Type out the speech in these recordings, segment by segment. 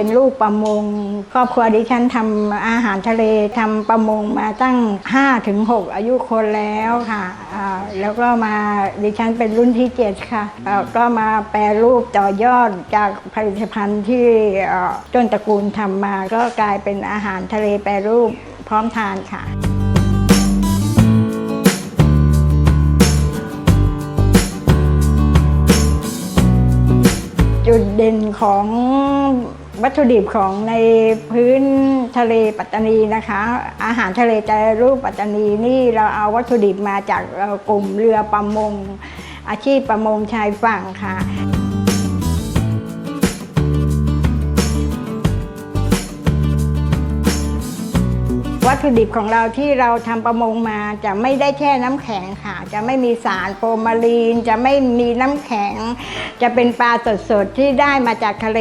เป็นลูกประมง ครอบครัวดิฉันทำอาหารทะเลทำประมงมาตั้ง 5-6 อายุคนแล้วค่ะอ่าแล้วก็มาดิฉันเป็นรุ่นที่ 7 ค่ะอ่าก็มาแปรรูปต่อยอดจากผลิตภัณฑ์ที่เอ่อต้นตระกูลทำมา ก็กลายเป็นอาหารทะเลแปรรูปพร้อมทานค่ะ จุดเด่นของ วัตถุดิบของในพื้นทะเลปัตตานีนะคะ อาหารทะเลใจรูปปัตตานีนี่เราเอาวัตถุดิบมาจากกลุ่มเรือประมง อาชีพประมงชายฝั่งค่ะ วัตถุดิบของเราที่เราทำประมงมาจะไม่ได้แช่น้ำแข็งค่ะ จะไม่มีสารโฟมาลีน จะไม่มีน้ำแข็ง จะเป็นปลาสดๆที่ได้มาจากทะเล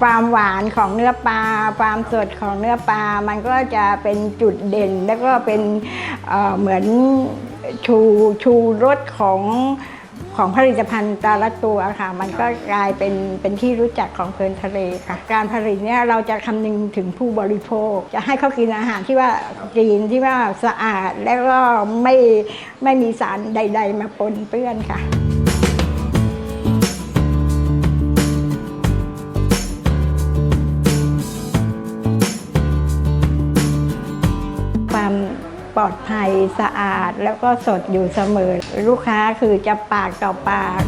ความหวานของเนื้อปลา ความสดของเนื้อปลา มันก็จะเป็นจุดเด่น แล้วก็เป็นเเหมือนชูชูรสของ ของผลิตภัณฑ์แต่ละตัวค่ะ มันก็กลายเป็นเป็นที่รู้จักของเพลินทะเลค่ะ การผลิตเนี่ยเราจะคำนึงถึงผู้บริโภค จะให้เขากินอาหารที่ว่าจีนที่ว่าสะอาด แล้วก็ไม่ไม่มีสารใด ๆ มาปนเปื้อนค่ะ อดภัยสะอาดแล้วก็สดอยู่เสมอ ลูกค้าคือจะปากต่อปาก